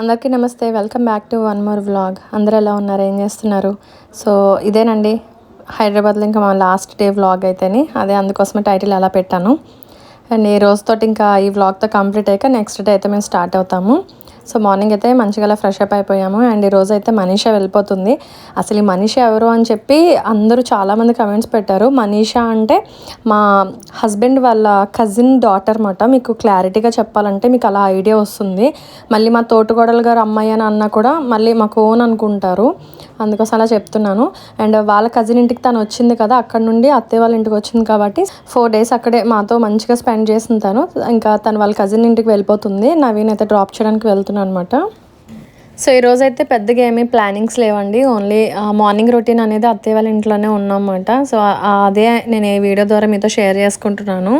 అందరికీ నమస్తే. Welcome back to one more vlog అందరూ ఎలా ఉన్నారు? ఏం చేస్తున్నారు? సో ఇదేనండి. హైదరాబాద్లో ఇంకా మా లాస్ట్ డే వ్లాగ్ అయితేనే. అదే అందుకోసమే టైటిల్ అలా పెట్టాను. అండ్ ఈ రోజుతోటి ఇంకా ఈ వ్లాగ్తో కంప్లీట్ అయ్యాక నెక్స్ట్ డే అయితే మేము స్టార్ట్ అవుతాము. సో మార్నింగ్ అయితే మంచిగా అలా ఫ్రెష్ అప్ అయిపోయాము. అండ్ ఈ రోజు అయితే మనీషా వెళ్ళిపోతుంది. అసలు ఈ మనీషా ఎవరు అని చెప్పి అందరూ చాలామంది కమెంట్స్ పెట్టారు. మనీషా అంటే మా హస్బెండ్ వాళ్ళ కజిన్ డాటర్ అనమాట మీకు క్లారిటీగా చెప్పాలంటే మీకు అలా ఐడియా వస్తుంది. మళ్ళీ మా తోటగోడలు గారు అమ్మాయి అని అన్నా కూడా మళ్ళీ మాకు ఓన్ అనుకుంటారు. అందుకోసం అలా చెప్తున్నాను. అండ్ వాళ్ళ కజిన్ ఇంటికి తను వచ్చింది కదా అక్కడ నుండి అత్తయ్య వాళ్ళ ఇంటికి వచ్చింది కాబట్టి ఫోర్ డేస్ అక్కడే మాతో మంచిగా స్పెండ్ చేసింది తను ఇంకా తను వాళ్ళ కజిన్ ఇంటికి వెళ్ళిపోతుంది. నవీన్ అయితే డ్రాప్ చేయడానికి వెళ్తున్నాను అనమాట సో ఈరోజు అయితే పెద్దగా ఏమీ ప్లానింగ్స్ లేవండి. ఓన్లీ మార్నింగ్ రొటీన్ అనేది అత్తయ్య వాళ్ళ ఇంట్లోనే ఉన్నామన్నమాట. సో అదే నేను ఈ వీడియో ద్వారా మీతో షేర్ చేసుకుంటున్నాను.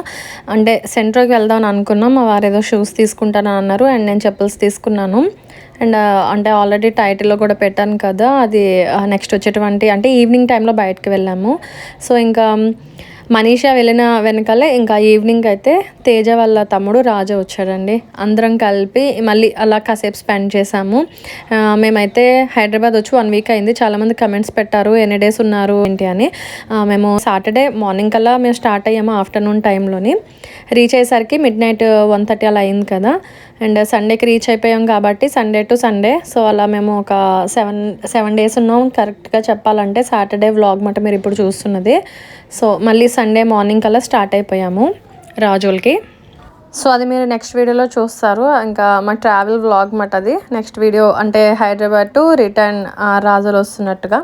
అంటే సెంట్రోకి వెళ్దాం అనుకున్నాం. మా వారు ఏదో షూస్ తీసుకుంటాను అన్నారు. అండ్ నేను చెప్పల్స్ తీసుకున్నాను. అండ్ అంటే ఆల్రెడీ టైటిల్లో కూడా పెట్టాను కదా. అది నెక్స్ట్ వచ్చేటువంటి అంటే ఈవినింగ్ టైంలో బయటకు వెళ్ళాము. సో ఇంకా మనీషా వెళ్ళిన వెనకాలే ఇంకా ఈవినింగ్ అయితే తేజ వాళ్ళ తమ్ముడు రాజా వచ్చాడండి. అందరం కలిపి మళ్ళీ అలా కాసేపు స్పెండ్ చేసాము మేమైతే హైదరాబాద్ వచ్చి వన్ వీక్ అయింది. చాలామంది కమెంట్స్ పెట్టారు ఎన్ని డేస్ ఉన్నారు ఏంటి అని. మేము సాటర్డే మార్నింగ్ కల్లా మేము స్టార్ట్ అయ్యాము ఆఫ్టర్నూన్ టైంలోని రీచ్ అయ్యేసరికి మిడ్ నైట్ వన్ థర్టీ అలా అయింది కదా. అండ్ సండేకి రీచ్ అయిపోయాం కాబట్టి సండే టు సండే. సో అలా మేము ఒక సెవెన్ సెవెన్ డేస్ ఉన్నాం. కరెక్ట్గా చెప్పాలంటే సాటర్డే వ్లాగ్ మాట మీరు ఇప్పుడు చూస్తున్నది. సో మళ్ళీ సండే మార్నింగ్ కల్లా స్టార్ట్ అయిపోయాము రాజులకి. సో అది మీరు నెక్స్ట్ వీడియోలో చూస్తారు. ఇంకా మా ట్రావెల్ వ్లాగ్ మాట అది నెక్స్ట్ వీడియో అంటే హైదరాబాద్ టు రిటర్న్ రాజులు వస్తున్నట్టుగా.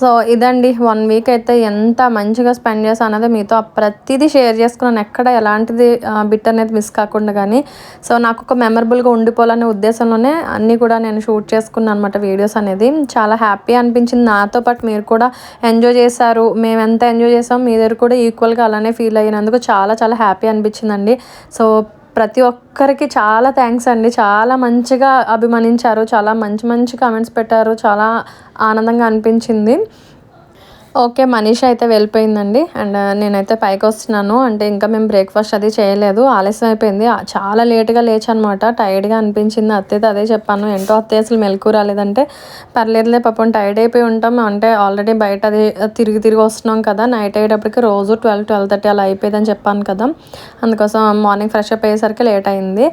సో ఇదండి వన్ వీక్ అయితే ఎంత మంచిగా స్పెండ్ చేశాను అనేది మీతో ప్రతిదీ షేర్ చేసుకున్నాను. ఎక్కడ ఎలాంటిది బిట్ అనేది మిస్ కాకుండా కానీ సో నాకు ఒక మెమరబుల్గా ఉండిపోవాలనే ఉద్దేశంలోనే అన్నీ కూడా నేను షూట్ చేసుకున్నాను అనమాట వీడియోస్ అనేది. చాలా హ్యాపీ అనిపించింది నాతో పాటు మీరు కూడా ఎంజాయ్ చేశారు. మేము ఎంత ఎంజాయ్ చేసాం మీ దగ్గర కూడా ఈక్వల్గా అలానే ఫీల్ అయినందుకు చాలా చాలా హ్యాపీ అనిపించిందండి. సో ప్రతి ఒక్కరికి చాలా థ్యాంక్స్ అండి. చాలా మంచిగా అభిమానించారు. చాలా మంచి మంచి కామెంట్స్ పెట్టారు. చాలా ఆనందంగా అనిపించింది. ఓకే మనీష అయితే వెళ్ళిపోయిందండి. అండ్ నేనైతే పైకి వస్తున్నాను. అంటే ఇంకా మేము బ్రేక్ఫాస్ట్ అది చేయలేదు. ఆలస్యం అయిపోయింది. చాలా లేట్గా లేచనమాట. టైర్డ్గా అనిపించింది. అత్తయ్యతో అదే చెప్పాను. ఏంటో అత్తయ్య అసలు మెలకు రాలేదంటే పర్లేదులే పాపం టైర్డ్ అయిపోయి ఉంటాం. అంటే ఆల్రెడీ బయట అది తిరిగి తిరిగి వస్తున్నాం కదా. నైట్ అయ్యేటప్పటికి రోజు ట్వెల్వ్ ట్వెల్వ్ థర్టీ అలా అయిపోయిందని చెప్పాను కదా. అందుకోసం మార్నింగ్ ఫ్రెష్ అప్ అయ్యేసరికి లేట్ అయింది.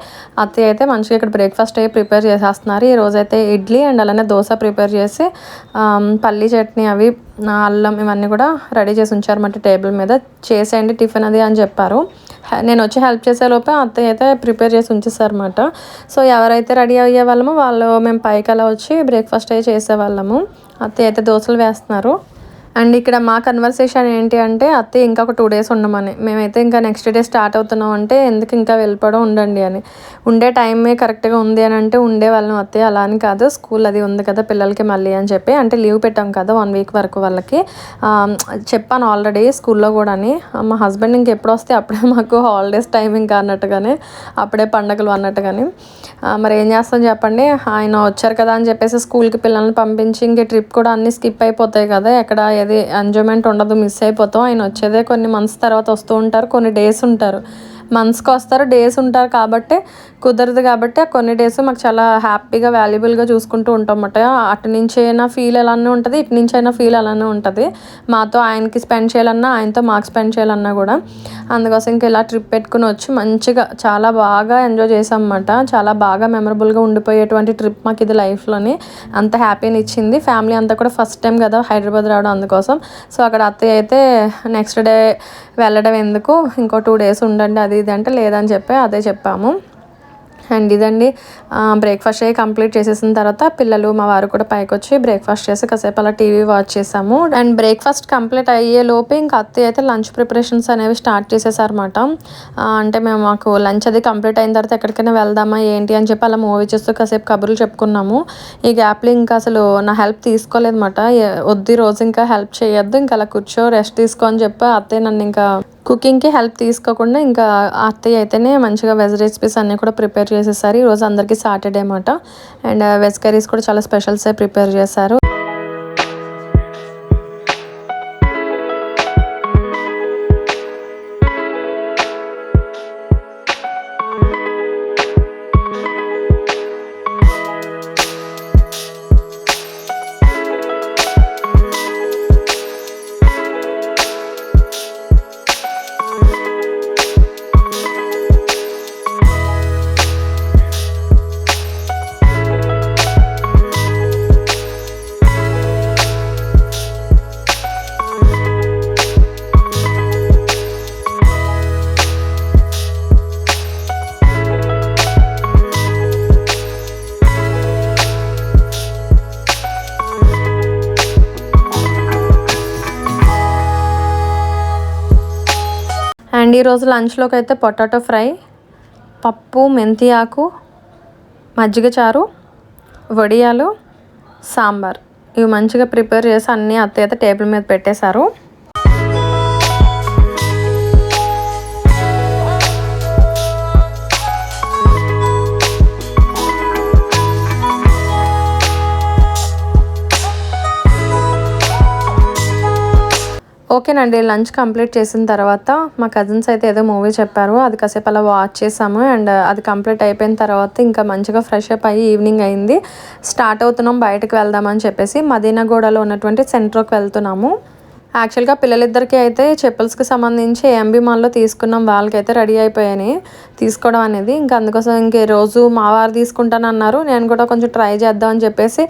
అత్తయ్య అయితే మంచిగా ఇక్కడ బ్రేక్ఫాస్ట్ అయ్యి ప్రిపేర్ చేసేస్తున్నారు. ఈ రోజు అయితే ఇడ్లీ అండ్ అలానే దోశ ప్రిపేర్ చేసి పల్లీ చట్నీ అవి నా అల్లం ఇవన్నీ కూడా రెడీ చేసి ఉంచారన్నమాట టేబుల్ మీద. చేసేయండి టిఫిన్ అది అని చెప్పారు. నేను వచ్చి హెల్ప్ చేసే లోపే అత్తయ్య అయితే ప్రిపేర్ చేసి ఉంచేసారన్నమాట. సో ఎవరైతే రెడీ అయ్యే వాళ్ళమో వాళ్ళు మేము పైకి అలా వచ్చి బ్రేక్ఫాస్ట్ అయ్యి చేసేవాళ్ళము అత్తయ్య అయితే దోశలు వేస్తున్నారు. అండ్ ఇక్కడ మా కన్వర్సేషన్ ఏంటి అంటే అత్తయ్య ఇంకా ఒక టూ డేస్ ఉండమని. మేమైతే ఇంకా నెక్స్ట్ డే స్టార్ట్ అవుతున్నాం అంటే ఎందుకు ఇంకా వెళ్ళిపోవడం ఉండండి అని. ఉండే టైమే కరెక్ట్గా ఉంది అని అంటే ఉండే వాళ్ళం అత్తయ్య అలా అని కాదు. స్కూల్ అది ఉంది కదా పిల్లలకి మళ్ళీ అని చెప్పి. అంటే లీవ్ పెట్టాం కదా వన్ వీక్ వరకు వాళ్ళకి. చెప్పాను ఆల్రెడీ స్కూల్లో కూడా అని. మా హస్బెండ్ ఇంక ఎప్పుడు వస్తే అప్పుడే మాకు హాలిడేస్ టైం ఇంకా అన్నట్టుగానే అప్పుడే పండగలు అన్నట్టుగానే. మరి ఏం చేస్తాం చెప్పండి? ఆయన వచ్చారు కదా అని చెప్పేసి స్కూల్కి పిల్లల్ని పంపించి ఇంక ట్రిప్ కూడా అన్ని స్కిప్ అయిపోతాయి కదా. ఎక్కడ అనేది ఎంజాయ్మెంట్ ఉండదు మిస్ అయిపోతాం. ఆయన వచ్చేదే కొన్ని మంత్స్ తర్వాత వస్తూ ఉంటారు కొన్ని డేస్ ఉంటారు. మంత్స్కి వస్తారు డేస్ ఉంటారు కాబట్టి కుదరదు కాబట్టి ఆ కొన్ని డేస్ మాకు చాలా హ్యాపీగా వాల్యుబుల్గా చూసుకుంటూ ఉంటాం అన్నమాట. అటు నుంచి అయినా ఫీల్ అలానే ఉంటుంది ఇటు నుంచి అయినా ఫీల్ అలానే ఉంటుంది. మాతో ఆయనకి స్పెండ్ చేయాలన్నా ఆయనతో మాకు స్పెండ్ చేయాలన్నా కూడా. అందుకోసం ఇంకా ఇలా ట్రిప్ పెట్టుకుని వచ్చి మంచిగా చాలా బాగా ఎంజాయ్ చేసాం అన్నమాట. చాలా బాగా మెమరబుల్గా ఉండిపోయేటువంటి ట్రిప్ మాకు ఇది లైఫ్లోని. అంత హ్యాపీని ఇచ్చింది. ఫ్యామిలీ అంతా కూడా ఫస్ట్ టైం కదా హైదరాబాద్ రావడం అందుకోసం. సో అక్కడ అత్తయ్య అయితే నెక్స్ట్ డే వెళ్ళడం ఎందుకు? ఇంకో టూ డేస్ ఉండండి అది ఇది అంటే లేదని చెప్పి అదే చెప్పాము. అండ్ ఇదండి. బ్రేక్ఫాస్ట్ అయ్యి కంప్లీట్ చేసేసిన తర్వాత పిల్లలు మా వారు కూడా పైకి వచ్చి బ్రేక్ఫాస్ట్ చేసి కాసేపు అలా టీవీ వాచ్ చేసాము. అండ్ బ్రేక్ఫాస్ట్ కంప్లీట్ అయ్యే లోపే ఇంకా అత్తయ్య అయితే లంచ్ ప్రిపరేషన్స్ అనేవి స్టార్ట్ చేసేసారన్నమాట. అంటే మేము మాకు లంచ్ అది కంప్లీట్ అయిన తర్వాత ఎక్కడికైనా వెళ్దామా ఏంటి అని చెప్పి అలా మూవీ చేస్తూ కాసేపు కబుర్లు చెప్పుకున్నాము. ఈ గ్యాప్లో ఇంకా అసలు నా హెల్ప్ తీసుకోలేదన్నమాట. వద్దు రోజు ఇంకా హెల్ప్ చేయొద్దు ఇంకా అలా కూర్చో రెస్ట్ తీసుకో అని చెప్పి అత్తయ్య నన్ను ఇంకా కుకింగ్కి హెల్ప్ తీసుకోకుండా ఇంకా అత్తయ్య అయితేనే మంచిగా వెజ్ రెసిపీస్ అన్నీ కూడా ప్రిపేర్ చేసేసారు. ఈరోజు అందరికీ సాటర్డే అనమాట అండ్ వెజ్ కర్రీస్ కూడా చాలా స్పెషల్సే ప్రిపేర్ చేశారు. అండ్ ఈరోజు లంచ్లోకి అయితే పొటాటో ఫ్రై పప్పు మెంతి ఆకు మజ్జిగ చారు వడియాలు సాంబార్. ఇవి మంచిగా ప్రిపేర్ చేసి అన్నీ అత్తయ్య టేబుల్ మీద పెట్టేశారు. ఓకేనండి లంచ్ కంప్లీట్ చేసిన తర్వాత మా కజిన్స్ అయితే ఏదో మూవీ చెప్పారు అది కాసేపు అలా వాచ్ చేసాము అండ్ అది కంప్లీట్ అయిపోయిన తర్వాత ఇంకా మంచిగా ఫ్రెష్ అప్ అయ్యి ఈవినింగ్ అయింది. స్టార్ట్ అవుతున్నాం బయటకు వెళ్దామని చెప్పేసి మదీనాగూడలో ఉన్నటువంటి సెంట్రోకి వెళ్తున్నాము. యాక్చువల్గా పిల్లలిద్దరికీ అయితే చెప్పుల్స్కి సంబంధించి ఎంబీ మాల్లో తీసుకున్నాం వాళ్ళకైతే రెడీ అయిపోయాయి. తీసుకోవడం అనేది. ఇంకా అందుకోసం ఇంక రోజు మా వారు తీసుకుంటాను అన్నారు. నేను కూడా కొంచెం ట్రై చేద్దామని చెప్పేసి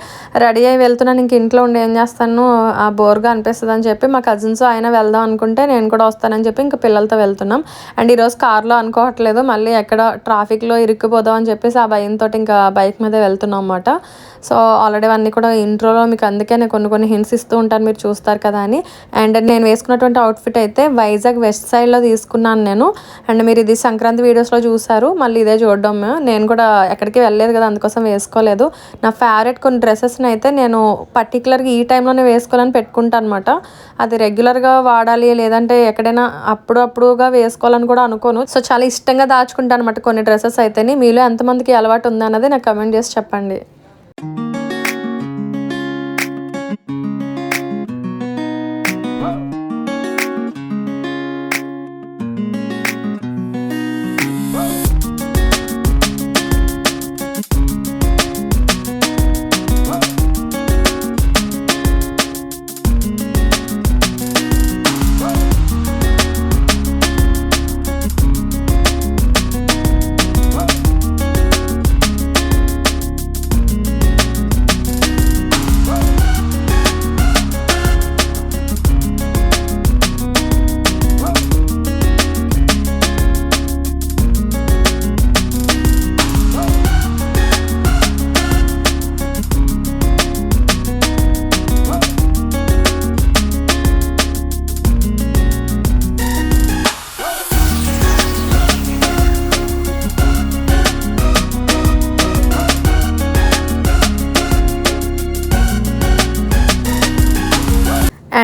రెడీ అయ్యి వెళ్తున్నాను. ఇంక ఇంట్లో ఉండి ఏం చేస్తాను ఆ బోర్గా అనిపిస్తుంది అని చెప్పి మా కజిన్స్ ఆయన వెళ్దాం అనుకుంటే నేను కూడా వస్తానని చెప్పి ఇంకా పిల్లలతో వెళ్తున్నాం. అండ్ ఈరోజు కార్లో అనుకోవట్లేదు. మళ్ళీ ఎక్కడ ట్రాఫిక్లో ఇరుక్కుపోదాం అని చెప్పేసి ఆ భయంతో ఇంకా బైక్ మీద వెళ్తున్నాం అనమాట సో ఆల్రెడీ అన్నీ కూడా ఇంట్రోలో మీకు అందుకే నేను కొన్ని కొన్ని హింట్స్ ఇస్తూ ఉంటాను. మీరు చూస్తారు కదా అని. అండ్ నేను వేసుకున్నటువంటి అవుట్ఫిట్ అయితే వైజాగ్ వెస్ట్ సైడ్లో తీసుకున్నాను నేను. అండ్ మీరు ఇది సంక్రాంతి వీడియోస్లో చూసారు మళ్ళీ ఇదే చూడడం. నేను కూడా ఎక్కడికి వెళ్ళలేదు కదా అందుకోసం వేసుకోలేదు. నా ఫేవరెట్ కొన్ని డ్రెస్సెస్ని అయితే నేను పర్టికులర్గా ఈ టైంలోనే వేసుకోవాలని పెట్టుకుంటాను అనమాట అది రెగ్యులర్గా వాడాలి లేదంటే ఎక్కడైనా అప్పుడప్పుడుగా వేసుకోవాలని కూడా అనుకోను. సో చాలా ఇష్టంగా దాచుకుంటాను అనమాట కొన్ని డ్రెస్సెస్ అయితేనే. మీలో ఎంతమందికి అలవాటు ఉందన్నది నాకు కమెంట్ చేసి చెప్పండి.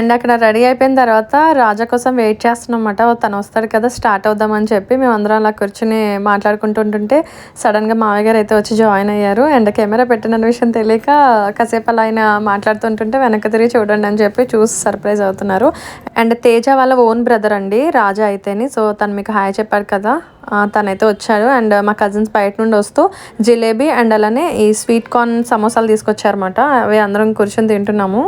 అండ్ అక్కడ రెడీ అయిపోయిన తర్వాత రాజా కోసం వెయిట్ చేస్తున్నమాట తను వస్తాడు కదా స్టార్ట్ అవుదామని చెప్పి మేము అందరం అలా కూర్చుని మాట్లాడుకుంటుంటుంటే సడన్గా మామయ్య గారు అయితే వచ్చి జాయిన్ అయ్యారు. అండ్ కెమెరా పెట్టిన విషయం తెలియక కాసేపు అలా ఆయన మాట్లాడుతుంటుంటే వెనక్కి తిరిగి చూడండి అని చెప్పి చూసి సర్ప్రైజ్ అవుతున్నారు. అండ్ తేజ వాళ్ళ ఓన్ బ్రదర్ అండి రాజా అయితేని. సో తను మీకు హాయ్ చెప్పాడు కదా తనైతే వచ్చాడు. అండ్ మా కజిన్స్ బయట నుండి వస్తూ జిలేబీ అండ్ అలానే ఈ స్వీట్ కార్న్ సమోసాలు తీసుకొచ్చారన్నమాట. అవి అందరం కూర్చొని తింటున్నాము.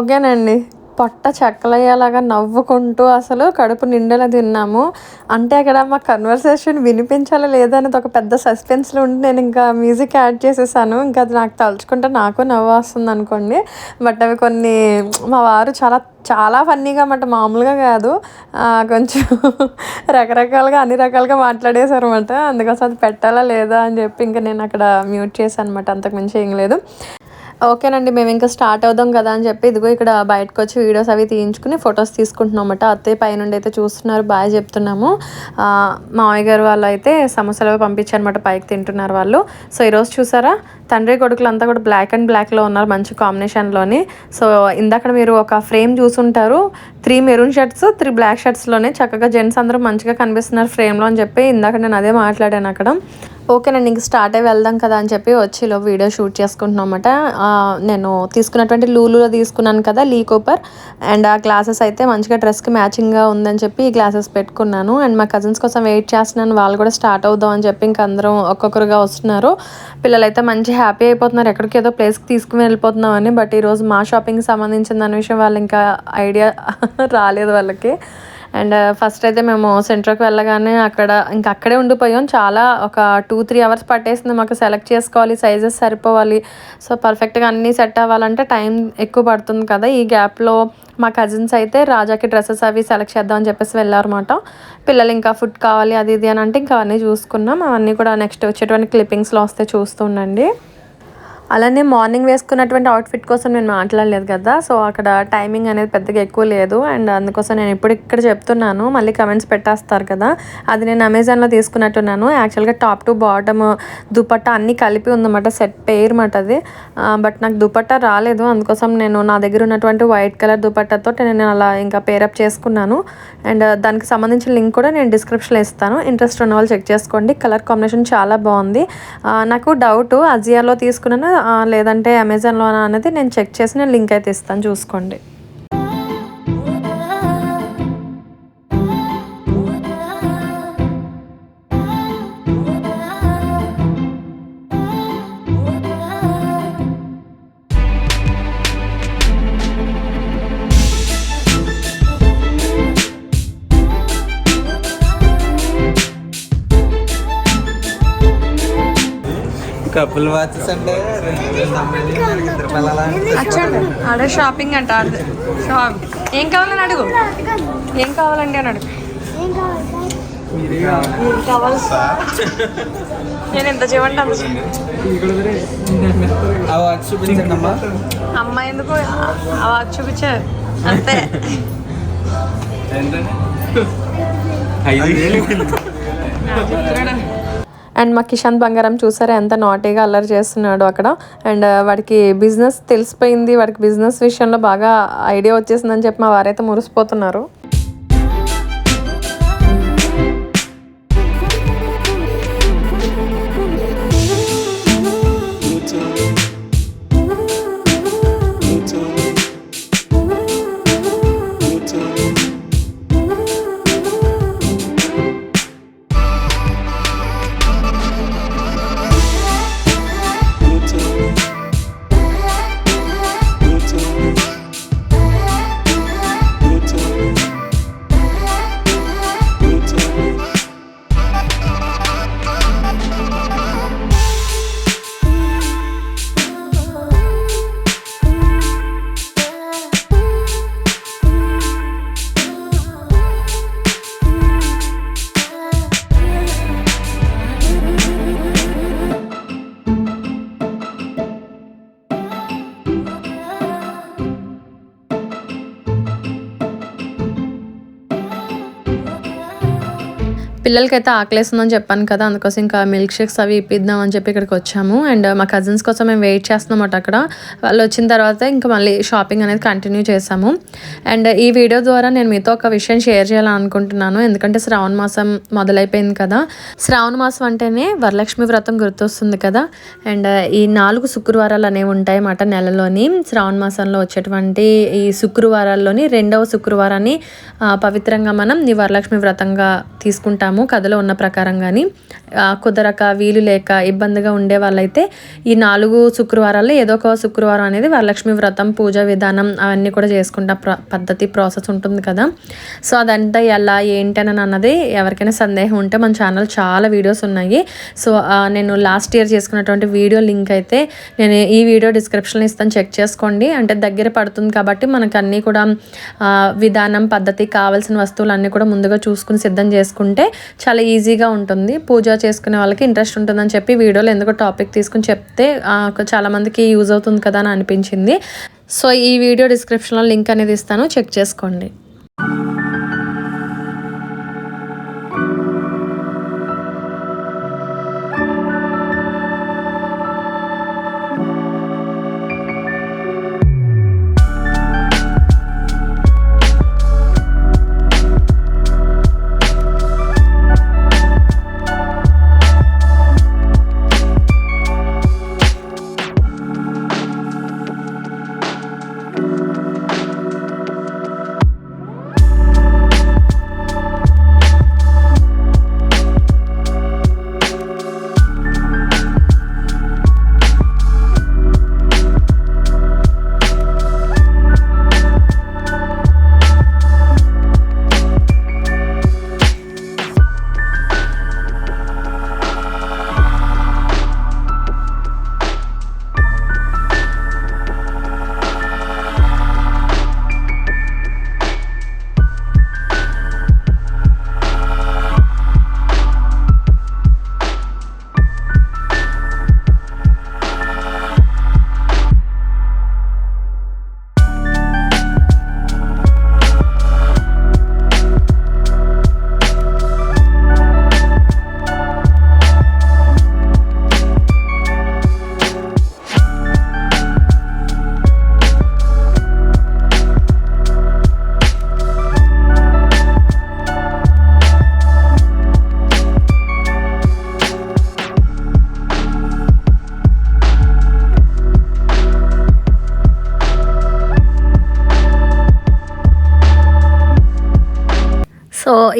ఓకేనండి. పొట్ట చెక్కలయ్యేలాగా నవ్వుకుంటూ అసలు కడుపు నిండేలా తిన్నాము. అంటే అక్కడ మా కన్వర్సేషన్ వినిపించాలా లేదా అనేది ఒక పెద్ద సస్పెన్స్లో ఉండి నేను ఇంకా మ్యూజిక్ యాడ్ చేసేసాను. ఇంకా అది నాకు తలుచుకుంటే నాకు నవ్వు వస్తుంది అనుకోండి. బట్ అవి కొన్ని మా వారు చాలా చాలా ఫన్నీగా అన్నమాట మామూలుగా కాదు. కొంచెం రకరకాలుగా అన్ని రకాలుగా మాట్లాడేశారు అనమాట అందుకోసం అది పెట్టాలా లేదా అని చెప్పి ఇంకా నేను అక్కడ మ్యూట్ చేశాను అనమాట అంతకుమించి ఏం లేదు. ఓకేనండి మేము ఇంకా స్టార్ట్ అవుదాం కదా అని చెప్పి ఇదిగో ఇక్కడ బయటకు వచ్చి వీడియోస్ అవి తీయించుకుని ఫొటోస్ తీసుకుంటున్నాం అన్నమాట. అత్తయ్య పైనుండి అయితే చూస్తున్నారు బాగా చెప్తున్నాము. మామయ్య గారు వాళ్ళు అయితే సమోసాలు అవి పంపించారనమాట పైకి తింటున్నారు వాళ్ళు. సో ఈరోజు చూసారా? తండ్రి కొడుకులు అంతా కూడా బ్లాక్ అండ్ బ్లాక్లో ఉన్నారు మంచి కాంబినేషన్లోని సో ఇందాక మీరు ఒక ఫ్రేమ్ చూసుంటారు three maroon shirts three black షర్ట్స్లోనే చక్కగా జెంట్స్ అందరూ మంచిగా కనిపిస్తున్నారు ఫ్రేమ్లో అని చెప్పి ఇందాక నేను అదే మాట్లాడాను అక్కడ. ఓకేనండి ఇంక స్టార్ట్ అయ్యి వెళ్దాం కదా అని చెప్పి వచ్చి వీడియో షూట్ చేసుకుంటున్నాం అన్నమాట. నేను తీసుకున్నటువంటి లూలులో తీసుకున్నాను కదా లీ కూపర్. అండ్ ఆ గ్లాసెస్ అయితే మంచిగా డ్రెస్కి మ్యాచింగ్గా ఉందని చెప్పి ఈ గ్లాసెస్ పెట్టుకున్నాను. అండ్ మా కజిన్స్ కోసం వెయిట్ చేస్తున్నాను. వాళ్ళు కూడా స్టార్ట్ అవుదాం అని చెప్పి ఇంక అందరం ఒక్కొక్కరుగా వస్తున్నారు. పిల్లలైతే మంచి హ్యాపీ అయిపోతున్నారు. ఎక్కడికి ఏదో ప్లేస్కి తీసుకుని వెళ్ళిపోతున్నాం అని బట్ ఈరోజు మా షాపింగ్కి సంబంధించిన దాని విషయం వాళ్ళు ఇంకా ఐడియా రాలేదు వాళ్ళకి. అండ్ uh, ఫస్ట్ అయితే మేము సెంటర్కి వెళ్ళగానే అక్కడ ఇంకా అక్కడే ఉండిపోయాం. చాలా ఒక టూ త్రీ అవర్స్ పట్టేసింది మాకు సెలెక్ట్ చేసుకోవాలి సైజెస్ సరిపోవాలి. సో పర్ఫెక్ట్గా అన్నీ సెట్ అవ్వాలంటే టైం ఎక్కువ పడుతుంది కదా. ఈ గ్యాప్లో మా కజిన్స్ అయితే రాజాకి డ్రెస్సెస్ అవి సెలెక్ట్ చేద్దామని చెప్పేసి వెళ్ళారన్నమాట. పిల్లలు ఇంకా ఫుడ్ కావాలి అది ఇది అని అంటే ఇంకా అవన్నీ చూసుకున్నాం. అవన్నీ కూడా నెక్స్ట్ వచ్చేటువంటి క్లిప్పింగ్స్లో వస్తే చూస్తూ ఉండండి. అలానే మార్నింగ్ వేసుకున్నటువంటి అవుట్ఫిట్ కోసం నేను మాట్లాడలేదు కదా సో అక్కడ టైమింగ్ అనేది పెద్దగా ఎక్కువ లేదు. అండ్ అందుకోసం నేను ఇప్పుడు ఇక్కడ చెప్తున్నాను మళ్ళీ కమెంట్స్ పెట్టేస్తారు కదా. అది నేను అమెజాన్లో తీసుకున్నట్టున్నాను. యాక్చువల్గా టాప్ టు బాటమ్ దుపట్టా అన్నీ కలిపి ఉందన్నమాట సెట్ పేరు మాట అది బట్ నాకు దుపట్టా రాలేదు. అందుకోసం నేను నా దగ్గర ఉన్నటువంటి వైట్ కలర్ దుపట్టాతో నేను అలా ఇంకా పేరప్ చేసుకున్నాను. అండ్ దానికి సంబంధించిన లింక్ కూడా నేను డిస్క్రిప్షన్లో ఇస్తాను. ఇంట్రెస్ట్ ఉన్న వాళ్ళు చెక్ చేసుకోండి. కలర్ కాంబినేషన్ చాలా బాగుంది. నాకు డౌట్ అజియాలో తీసుకున్నాను. లేదంటే అమెజాన్లోనా అనేది నేను చెక్ చేసి నేను లింక్ అయితే ఇస్తాను. చూసుకోండి. కపుల్ వాచెస్ అంటే ఆడే షాపింగ్ అంట షాప్. ఏం కావాలని అడుగు? ఏం కావాలండి అని అడుగు. నేను ఎంత చేయమంటే అంత చేయి. ఆ వాచ్ చూపించండి అమ్మా. అమ్మాయి ఎందుకు? అలా చూపించే అంతే. ఐదు అండ్ మా కిషాంత్ బంగారం చూసారా ఎంత నాటీగా అల్లరి చేస్తున్నాడు అక్కడ. అండ్ uh, వాడికి బిజినెస్ తెలిసిపోయింది వాడికి బిజినెస్ విషయంలో బాగా ఐడియా వచ్చేసిందని చెప్పి మా వారైతే మురిసిపోతున్నారు. పిల్లలకైతే ఆకలేస్తుందని చెప్పాను కదా అందుకోసం ఇంకా మిల్క్ షేక్స్ అవి ఇప్పిద్దాం అని చెప్పి ఇక్కడికి వచ్చాము. అండ్ uh, మా కజిన్స్ కోసం మేము వెయిట్ చేస్తున్నాం అక్కడ. వాళ్ళు వచ్చిన తర్వాత ఇంకా మళ్ళీ షాపింగ్ అనేది కంటిన్యూ చేసాము. అండ్ uh, ఈ వీడియో ద్వారా నేను మీతో ఒక విషయం షేర్ చేయాలనుకుంటున్నాను. ఎందుకంటే శ్రావణ మాసం మొదలైపోయింది కదా. శ్రావణ మాసం అంటేనే వరలక్ష్మి వ్రతం గుర్తొస్తుంది కదా. అండ్ uh, ఈ నాలుగు శుక్రవారాలు అనేవి ఉంటాయి అన్నమాట నెలలోని. శ్రావణ మాసంలో వచ్చేటువంటి ఈ శుక్రవారాల్లోని రెండవ శుక్రవారాన్ని పవిత్రంగా మనం ఈ వరలక్ష్మి వ్రతంగా తీసుకుంటాము. చేసుకుంటాము కథలో ఉన్న ప్రకారం కానీ కుదరక వీలు లేక ఇబ్బందిగా ఉండే వాళ్ళైతే ఈ నాలుగు శుక్రవారాల్లో ఏదో ఒక శుక్రవారం అనేది వరలక్ష్మి వ్రతం పూజ విధానం అవన్నీ కూడా చేసుకుంటా ప్ర పద్ధతి ప్రాసెస్ ఉంటుంది కదా. సో అదంతా ఎలా ఏంటని అన్నది ఎవరికైనా సందేహం ఉంటే మన ఛానల్ చాలా వీడియోస్ ఉన్నాయి. సో నేను లాస్ట్ ఇయర్ చేసుకున్నటువంటి వీడియో లింక్ అయితే నేను ఈ వీడియో డిస్క్రిప్షన్లో ఇస్తాను చెక్ చేసుకోండి. అంటే దగ్గర పడుతుంది కాబట్టి మనకు అన్నీ కూడా విధానం పద్ధతి కావాల్సిన వస్తువులు అన్నీ కూడా ముందుగా చూసుకుని సిద్ధం చేసుకుంటే చాలా ఈజీగా ఉంటుంది. పూజ చేసుకునే వాళ్ళకి ఇంట్రెస్ట్ ఉంటుందని చెప్పి వీడియోలో ఎందుకో టాపిక్ తీసుకుని చెప్తే చాలామందికి యూజ్ అవుతుంది కదా అని అనిపించింది. సో ఈ వీడియో డిస్క్రిప్షన్లో లింక్ అనేది ఇస్తాను. చెక్ చేసుకోండి.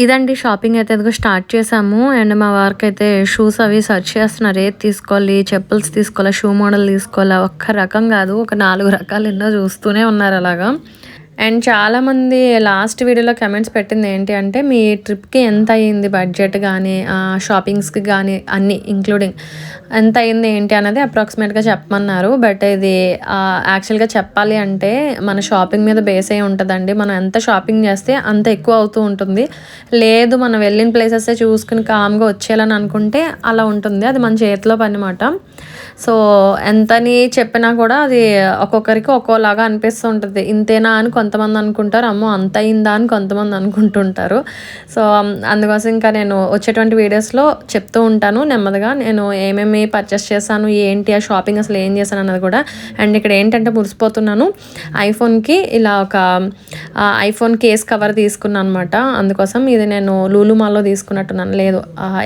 ఇదండి షాపింగ్ అయితే ఇదిగో స్టార్ట్ చేసాము. అండ్ మా వారికి అయితే షూస్ అవి సెర్చ్ చేస్తున్నారు. ఏది తీసుకోవాలి చెప్పుల్స్ తీసుకోవాలా షూ మోడల్ తీసుకోవాలా ఒక్క రకం కాదు ఒక నాలుగు రకాలు ఎన్నో చూస్తూనే ఉన్నారు అలాగా. అండ్ చాలామంది లాస్ట్ వీడియోలో కమెంట్స్ పెట్టింది ఏంటి అంటే మీ ట్రిప్కి ఎంత అయ్యింది బడ్జెట్ కానీ షాపింగ్స్కి కానీ అన్నీ ఇంక్లూడింగ్ ఎంత అయింది ఏంటి అనేది అప్రాక్సిమేట్గా చెప్పమన్నారు. బట్ ఇది యాక్చువల్గా చెప్పాలి అంటే మన షాపింగ్ మీద బేస్ అయి ఉంటుందండి. మనం ఎంత షాపింగ్ చేస్తే అంత ఎక్కువ అవుతూ ఉంటుంది. లేదు మనం వెళ్ళిన ప్లేసెస్ చూసుకుని కామ్గా వచ్చేయాలని అనుకుంటే అలా ఉంటుంది. అది మన చేతిలో పని మాట సో ఎంతని చెప్పినా కూడా అది ఒక్కొక్కరికి ఒక్కోలాగా అనిపిస్తూ ఉంటుంది. ఇంతేనా అని కొంతమంది అనుకుంటారు అమ్మో అంత అయిందా అని కొంతమంది అనుకుంటుంటారు. సో అందుకోసం ఇంకా నేను వచ్చేటువంటి వీడియోస్లో చెప్తూ ఉంటాను నెమ్మదిగా. నేను ఏమేమి పర్చేస్ చేశాను ఏంటి ఆ షాపింగ్ అసలు ఏం చేశాను అన్నది కూడా. అండ్ ఇక్కడ ఏంటంటే మురిసిపోతున్నాను. ఐఫోన్కి ఇలా ఒక ఐఫోన్ కేస్ కవర్ తీసుకున్నాను అనమాట అందుకోసం ఇది నేను లూలు మాల్లో తీసుకున్నట్టున్నాను. లేదు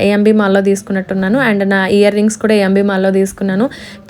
ఏఎంబి మాల్లో తీసుకున్నట్టున్నాను. అండ్ నా ఇయర్ రింగ్స్ కూడా ఏఎంబి మాల్లో తీసుకున్నాను.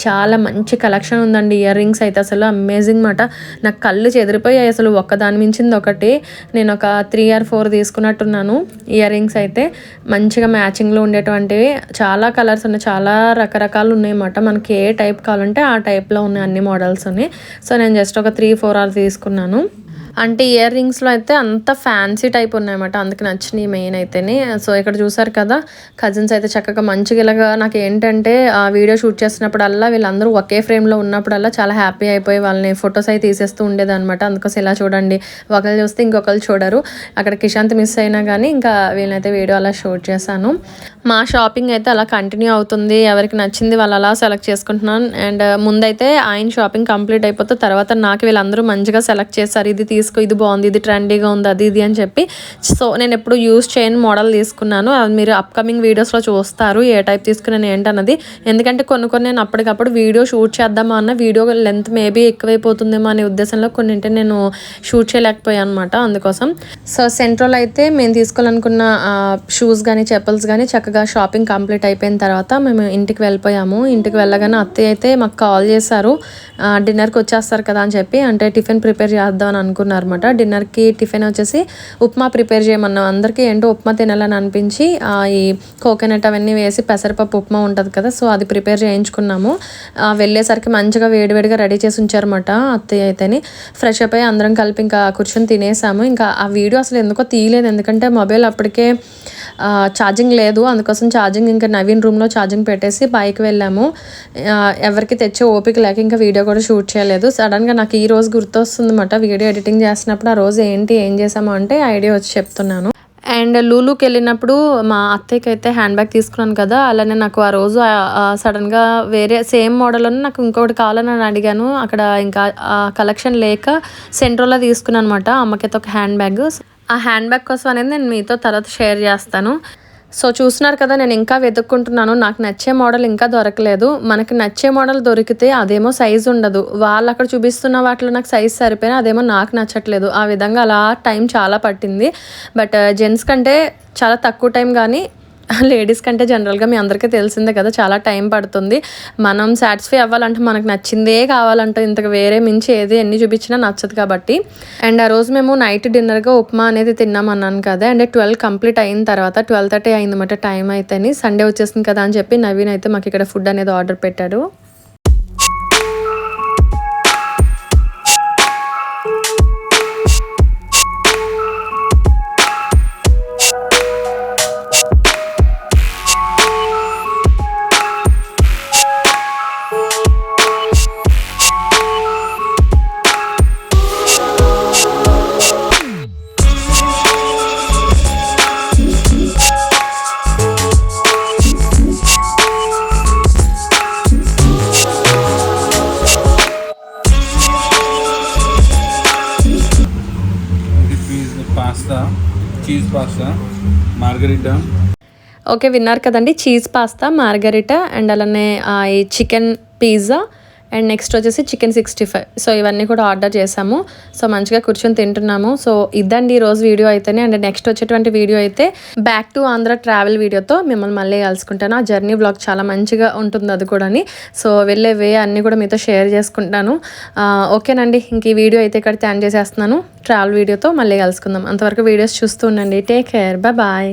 చాలా మంచి కలెక్షన్ ఉందండి. ఇయర్ రింగ్స్ అయితే అసలు అమేజింగ్ మాట. నాకు కళ్ళు చెదిరిపోయాయి అసలు ఒక్కదాని మించింది ఒకటి. నేను ఒక త్రీ ఆర్ ఫోర్ తీసుకున్నట్టున్నాను ఇయర్ రింగ్స్ అయితే. మంచిగా మ్యాచింగ్లో ఉండేటువంటివి. చాలా కలర్స్ ఉన్నాయి. చాలా రకరకాలు ఉన్నాయి అన్నమాట మనకి ఏ టైప్ కావాలంటే ఆ టైప్లో ఉన్నాయి అన్ని మోడల్స్ ఉన్నాయి. సో నేను జస్ట్ ఒక త్రీ ఫోర్ ఆర్ తీసుకున్నాను. అంటే ఇయర్ రింగ్స్లో అయితే అంత ఫ్యాన్సీ టైప్ ఉన్నాయన్నమాట. అందుకు నచ్చినాయి మెయిన్ అయితేనే. సో ఇక్కడ చూసారు కదా కజిన్స్ అయితే చక్కగా మంచిగా ఇలాగా నాకు ఏంటంటే ఆ వీడియో షూట్ చేసినప్పుడల్లా వీళ్ళందరూ ఒకే ఫ్రేమ్లో ఉన్నప్పుడల్లా చాలా హ్యాపీ అయిపోయి వాళ్ళని ఫొటోస్ అయితే తీసేస్తూ ఉండేదన్నమాట. అందుకోసం ఇలా చూడండి. ఒకళ్ళు చూస్తే ఇంకొకరు చూడరు. అక్కడ కిషాంత్ మిస్ అయినా కానీ ఇంకా వీళ్ళనైతే వీడియో అలా షూట్ చేశాను. మా షాపింగ్ అయితే అలా కంటిన్యూ అవుతుంది. ఎవరికి నచ్చింది వాళ్ళు అలా సెలెక్ట్ చేసుకుంటున్నాను. అండ్ ముందైతే ఆయన షాపింగ్ కంప్లీట్ అయిపోతే తర్వాత నాకు వీళ్ళందరూ మంచిగా సెలెక్ట్ చేశారు. ఇది తీసుకో ఇది బాగుంది ఇది ట్రెండీగా ఉంది అది ఇది అని చెప్పి. సో నేను ఎప్పుడు యూస్ చేయని మోడల్ తీసుకున్నాను. అది మీరు అప్కమింగ్ వీడియోస్లో చూస్తారు ఏ టైప్ తీసుకున్నాను ఏంటన్నది. ఎందుకంటే కొన్ని కొన్ని నేను అప్పటికప్పుడు వీడియో షూట్ చేద్దామా అన్న వీడియో లెంత్ మేబీ ఎక్కువైపోతుందేమో అనే ఉద్దేశంలో కొన్నింటి నేను షూట్ చేయలేకపోయాను అనమాట అందుకోసం. సో సెంట్రల్ అయితే మేము తీసుకోవాలనుకున్న షూస్ కానీ చెప్పల్స్ కానీ చక్కగా షాపింగ్ కంప్లీట్ అయిపోయిన తర్వాత మేము ఇంటికి వెళ్ళిపోయాము. ఇంటికి వెళ్ళగానే అత్తయ్య అయితే మాకు కాల్ చేశారు. డిన్నర్కి వచ్చేస్తారు కదా అని చెప్పి అంటే టిఫిన్ ప్రిపేర్ చేద్దామని అనుకున్నారు. అనమాట డిన్నర్కి టిఫిన్ వచ్చేసి ఉప్మా ప్రిపేర్ చేయమన్నాం. అందరికీ ఏంటో ఉప్మా తినాలని అనిపించి ఈ కోకోనట్ అవన్నీ వేసి పెసరపప్పు ఉప్మా ఉంటుంది కదా సో అది ప్రిపేర్ చేయించుకున్నాము. వెళ్ళేసరికి మంచిగా వేడివేడిగా రెడీ చేసి ఉంచారన్నమాట అత్తయ్య అయితేని. ఫ్రెష్ అప్ అయ్యి అందరం కలిపి ఇంకా కూర్చొని తినేసాము. ఇంకా ఆ వీడియో అసలు ఎందుకో తీయలేదు. ఎందుకంటే మొబైల్ అప్పటికే ఛార్జింగ్ లేదు. అందుకోసం ఛార్జింగ్ ఇంకా నవీన్ రూమ్లో ఛార్జింగ్ పెట్టేసి బైక్ వెళ్ళాము. ఎవరికి తెచ్చే ఓపిక లేక ఇంకా వీడియో కూడా షూట్ చేయలేదు. సడన్గా నాకు ఈ రోజు గుర్తొస్తుంది అనమాట వీడియో ఎడిటింగ్ చేస్తున్నప్పుడు ఆ రోజు ఏంటి ఏం చేసాము అంటే ఐడియా వచ్చి చెప్తున్నాను. అండ్ లూలుకి వెళ్ళినప్పుడు మా అత్తయ్యకి అయితే హ్యాండ్ బ్యాగ్ తీసుకున్నాను కదా అలానే నాకు ఆ రోజు సడన్గా వేరే సేమ్ మోడల్ నాకు ఇంకొకటి కావాలని నేను అడిగాను. అక్కడ ఇంకా కలెక్షన్ లేక సెంట్రోలో తీసుకున్నాను అనమాట అమ్మకైతే ఒక హ్యాండ్ బ్యాగ్. ఆ హ్యాండ్ బ్యాగ్ కోసం అనేది నేను మీతో తర్వాత షేర్ చేస్తాను. సో చూస్తున్నారు కదా నేను ఇంకా వెతుక్కుంటున్నాను. నాకు నచ్చే మోడల్ ఇంకా దొరకలేదు. మనకి నచ్చే మోడల్ దొరికితే అదేమో సైజు ఉండదు. వాళ్ళు అక్కడ చూపిస్తున్న వాటిలో నాకు సైజ్ సరిపోయినా అదేమో నాకు నచ్చట్లేదు. ఆ విధంగా అలా టైం చాలా పట్టింది. బట్ జెంట్స్ uh, కంటే చాలా తక్కువ టైం కానీ లేడీస్ కంటే జనరల్గా మీ అందరికీ తెలిసిందే కదా చాలా టైం పడుతుంది. మనం సాటిస్ఫై అవ్వాలంటే మనకు నచ్చిందే కావాలంటే ఇంతకు వేరే మించి ఏది ఎన్ని చూపించినా నచ్చదు కాబట్టి. అండ్ ఆ రోజు మేము నైట్ డిన్నర్గా ఉప్మా అనేది తిన్నాం అన్నాను కదా అండ్ ట్వెల్వ్ కంప్లీట్ అయిన తర్వాత ట్వెల్వ్ థర్టీ అయిందన్నమాట టైం అయితేని సండే వచ్చేసింది కదా అని చెప్పి నవీన్ అయితే మాకు ఇక్కడ ఫుడ్ అనేది ఆర్డర్ పెట్టాడు. ఓకే విన్నారు కదండి. చీజ్ పాస్తా మార్గరిటా అండ్ అలానే ఈ చికెన్ పిజ్జా అండ్ నెక్స్ట్ వచ్చేసి చికెన్ సిక్స్టీ ఫైవ్. సో ఇవన్నీ కూడా ఆర్డర్ చేసాము సో మంచిగా కూర్చొని తింటున్నాము. సో ఇదండి ఈ రోజు వీడియో అయితేనే అండ్ నెక్స్ట్ వచ్చేటువంటి వీడియో అయితే బ్యాక్ టు ఆంధ్ర ట్రావెల్ వీడియోతో మిమ్మల్ని మళ్ళీ కలుసుకుంటాను. ఆ జర్నీ బ్లాగ్ చాలా మంచిగా ఉంటుంది అది కూడాని. సో వెళ్ళే వే అన్నీ కూడా మీతో షేర్ చేసుకుంటాను. ఓకేనండి. ఇంక ఈ వీడియో అయితే ఇక్కడ థ్యాన్ చేసేస్తున్నాను. ట్రావెల్ వీడియోతో మళ్ళీ కలుసుకుందాం. అంతవరకు వీడియోస్ చూస్తూ ఉండండి. Take care bye